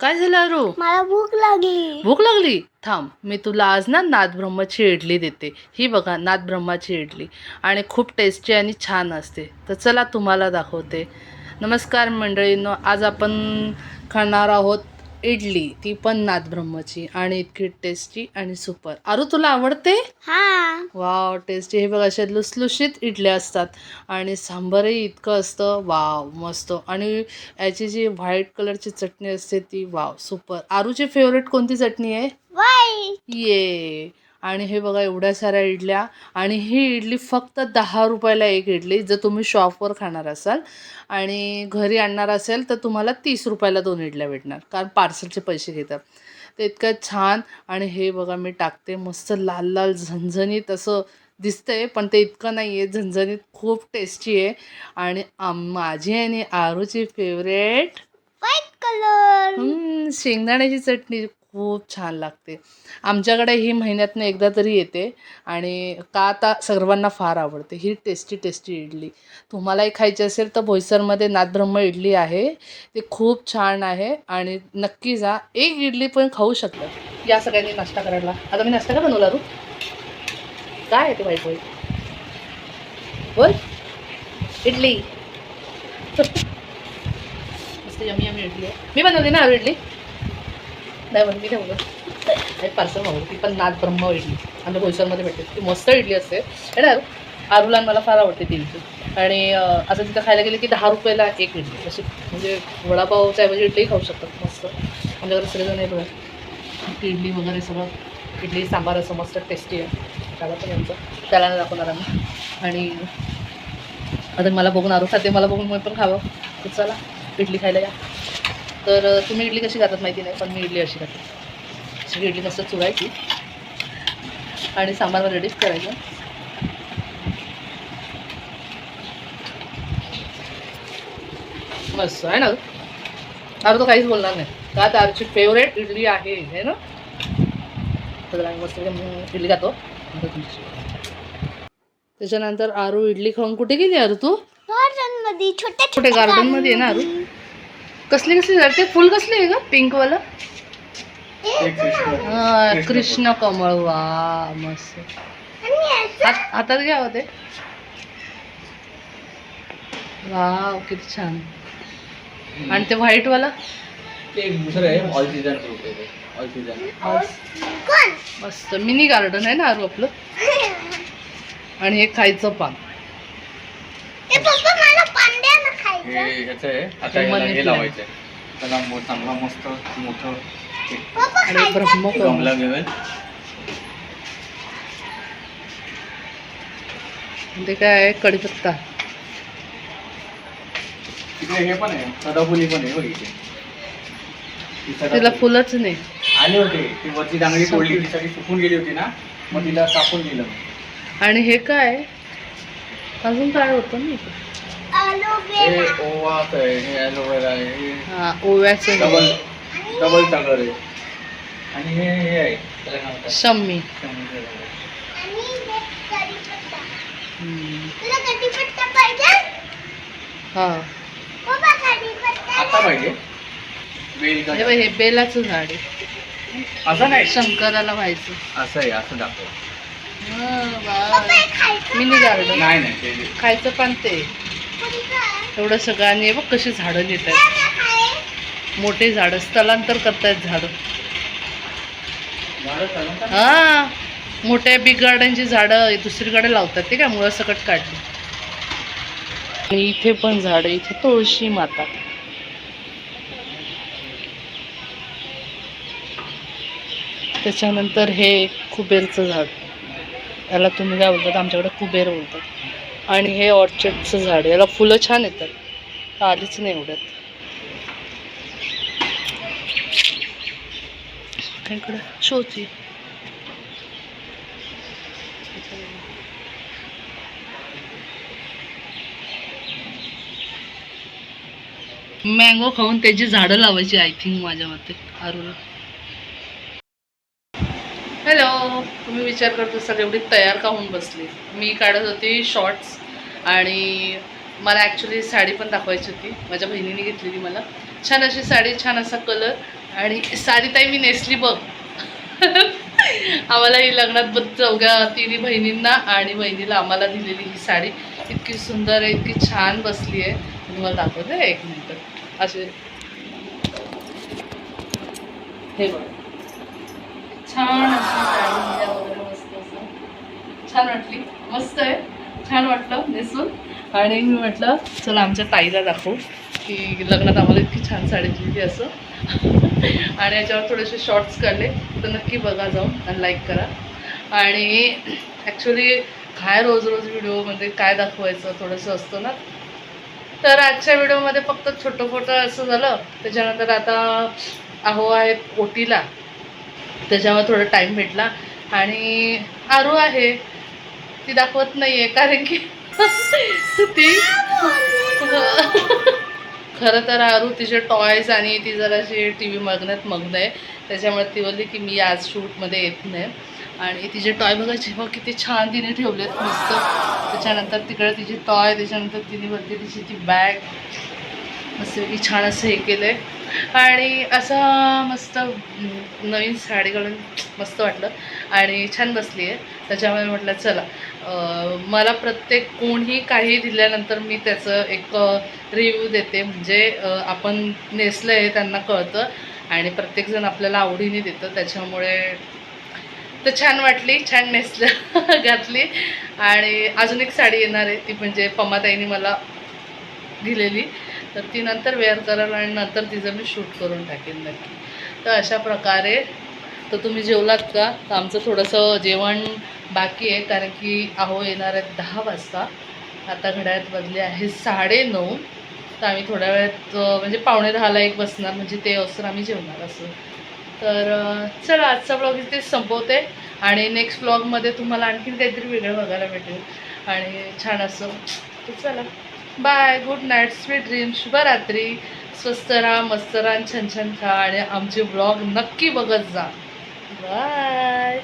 काय झालं अरू? मला भूक लागली. भूक लागली? थांब मी तुला आज ना नाथब्रह्माची इडली देते. ही बघा नाथब्रह्माची इडली. आणि खूप टेस्टी आणि छान असते. तर चला तुम्हाला दाखवते. नमस्कार मंडळींनो आज आपण खाणार आहोत इडली ती पण नाथब्रह्माची आणि इतकी टेस्टी आणि सुपर अरू तुला आवडते? हा. वाव टेस्टी हे बघा अशा लुसलुशीत इडल्या असतात आणि सांबारही इतकं असतं. वाव मस्त. आणि याची जी व्हाईट कलरची चटणी असते ती वाव सुपर आरूची फेवरेट कोणती चटणी आहे? ये आणि हे बघा एवढ्या साऱ्या इडल्या. आणि ही इडली फक्त दहा रुपयाला एक इडली जर तुम्ही शॉपवर खाणार असाल. आणि घरी आणणार असेल तर तुम्हाला तीस रुपयाला दोन इडल्या भेटणार कारण पार्सलचे पैसे घेतात. ते इतकं छान. आणि हे बघा मी टाकते मस्त लाल लाल झणझणीत असं दिसतंय पण ते इतकं नाही आहे झणझणीत खूप टेस्टी आहे. आणि माझी आणि आरूची फेवरेट व्हाईट कलर शेंगदाण्याची चटणी. खूप छान लागते. आमच्याकडे ही महिन्यातनं एकदा तरी येते आणि का आता सर्वांना फार आवडते. ही टेस्टी टेस्टी इडली. तुम्हालाही खायची असेल तर बोईसरमध्ये नाथब्रह्म इडली आहे. ते खूप छान आहे आणि नक्की जा. एक इडली पण खाऊ शकतात या सगळ्यांनी नाश्ता करायला. आता मी नाश्ता का बनवला रू? काय आहे ते वाईट वाईट बोल. इडली. मस्त यमी यमी इडली आहे. मी बनवली ना इडली? नाही म्हणून मी नाही एक पार्सल मागवलं ती पण नाथ ब्रह्म इडली. आमच्या बोईसरमध्ये भेटते ती मस्त इडली असते. येणार आरुला आणि मला फार आवडते ती इडली. आणि असं तिथं खायला गेलं की दहा रुपयाला एक इडली. अशी म्हणजे वडापावच्या ऐवजी इडली खाऊ शकतात. मस्त. आमच्याकडे सगळेजण आहे बघा. ती इडली वगैरे सगळं. इडली सांबार असं मस्त टेस्टी आहे. त्याला पण यांचं त्याला नाही दाखवणार आम्ही. आणि आता मला बघून आरू खाते मला बघून मी पण खावं. तर चला इडली खायला या. तर तुम्ही इडली कशी खातात माहिती नाही पण मी इडली अशी खाते सगळी इडली मस्त चुरायची. आणि सांबार रेडीच करायचं. मस्त आहे ना? अरे तो काहीच बोलणार नाही. का तर आमची फेवरेट इडली आहे है ना? तर आम्ही मस्त इडली खातो. त्याच्यानंतर आरू इडली खाऊन कुठे गेली अरू तू? गार्डनमध्ये कुठे गार्डनमध्ये ना अरू कसले कसले झाड ते फुल कसले आहे का पिंक वाला हा, कृष्ण कमळ. वा मस्त. हात हातात घ्या होते वाव किती छान. आणि ते व्हाईट वाला ते एक दुसरं आहे ऑल सीझन फ्रूट आहे ते. ऑल सीझन कोण मस्त. मिनी गार्डन आहे ना अरू आपलं? आणि हे खायचं पान ते पप्पा मला पांड्यानं हे ह्याचं आहे. आता हे. लावायचं आहे त्याला मो- चांगला मस्त मोठं. एक पप्पा आणि गमला ते काय आहे? कढीपत्ता तिकडे हे पण आहे. सदाफुली पण आहे बघ इथे ती तिला सदाफुली. फुलंच नाही. आले होते. ती वरची डांगरी तोडली ती सगळी सुकून गेली होती ना? मग तिला कापून दिलं. आणि हे काय? अजून काय होतं ना हे अलोवेरा ओवाच आहे हे ॲलोवेरा आहे हे हा ओव्याचं हे. डबल डबल टागर आहे. आणि हे हे आहे त्याला काय म्हणतात शम्मी शंभूचं झाड हे हम्म. हा. आता पाहिजे. वेल हे बघ, हे बेलाचं झाड आहे. असं नाही. शंकराला व्हायचं. असं आहे असं दाखव. हे मिनी गार्डन नाही नाही ते खायचं पण ते? एवढं सगळं आणि बघ कशी झाडं नेत आहेत. मोठे झाडं स्थलांतर करतायत झाडं. हा मोठ्या बिग गार्डनची झाडं दुसरीकडे लावतात ते काय मुळं सकट काढली. आणि इथे पण झाडं इथे तुळशी माता. त्याच्यानंतर हे कुबेरचं झाड. याला तुम्ही काय बोलतात? आमच्याकडे कुबेर बोलतात. आणि हे ऑर्चिडचं झाड याला फुलं छान येतात. आधीच नाही एवढ्यात इकडं? शोची. मँगो खाऊन त्याची झाडं लावायची आय थिंक माझ्या मते. आरूला तुम्ही विचार करत असाल एवढी तयार का होऊन बसली? मी काढत होती शॉर्ट्स आणि मला ॲक्च्युली साडी पण दाखवायची होती. माझ्या बहिणीने घेतलेली मला. छान अशी साडी छान असा कलर आणि साडी ताई मी नेसली बघ. आम्हाला ही लग्नात बघ चौघ्या तिन्ही बहिणींना आणि बहिणीला आम्हाला दिलेली ही साडी. इतकी सुंदर आहे इतकी छान बसली आहे. तुम्हाला दाखवते एक मिनटं. असे. हे बघ. छान अशी साडी वगैरे मस्त असं. छान वाटली. मस्त आहे. छान वाटलं नेसून. आणि मी म्हटलं चला आमच्या ताईला दाखवू की लग्नात आम्हाला इतकी छान साडी दिली असं. आणि याच्यावर थोडेसे शॉर्ट्स काढले. तर नक्की बघा जाऊन आणि लाईक करा. आणि ॲक्च्युली काय रोज रोज व्हिडिओमध्ये काय दाखवायचं थोडंसं असतं ना. तर आजच्या व्हिडिओमध्ये फक्त छोटं फोटं असं झालं. त्याच्यानंतर आता अहो आहेत ओटीला. त्याच्यामुळे थोडा टाईम भेटला. आणि आरू आहे. ती दाखवत नाही आहे कारण की ती खरं तर आरू तिचे टॉयज आणि ती जराशी टी व्ही बघण्यात मग्न आहे. त्याच्यामुळे ती बोलली की मी आज शूटमध्ये येत नाही. आणि तिचे टॉय बघायचे मग किती छान तिने ठेवलेत मस्त. त्याच्यानंतर तिकडे तिचे टॉय त्याच्यानंतर तिने वरती तिची ती बॅग मस्तपैकी छान असं हे केलं आहे आणि असं मस्त नवीन साडी घालून मस्त वाटलं. आणि छान बसली आहे. त्याच्यामुळे म्हटलं चला. मला प्रत्येक कोणीही काही दिल्यानंतर मी त्याचं एक रिव्ह्यू देते. म्हणजे आपण नेसलं आहे त्यांना कळतं. आणि प्रत्येकजण आपल्याला आवडीने देतं. त्याच्यामुळे तर छान वाटली. छान नेसलं घातली. आणि अजून एक साडी येणार आहे. ती म्हणजे पमाताईने मला दिलेली. तर ती नंतर वेअर कराल आणि नंतर तिचं मी शूट करून टाकेन नक्की. तर अशा प्रकारे तर तुम्ही जेवलात का? तर आमचं थोडंसं जेवण बाकी आहे कारण की अहो येणार आहेत दहा वाजता. आता घड्याळात वाजले आहे साडेनऊ तर आम्ही थोड्या वेळात म्हणजे पावणे दहाला एक बसणार म्हणजे ते असं आम्ही जेवणार असं. तर चला आजचा ब्लॉग इथे संपवते. आणि नेक्स्ट ब्लॉगमध्ये तुम्हाला आणखीन काहीतरी वेगळं बघायला भेटेल. आणि छान असं तर चला bye good night sweet dream शुभरात्री. स्वस्त राहा मस्त राहा छान छान खा आणि आमचे ब्लॉग नक्की बघत जा. बाय.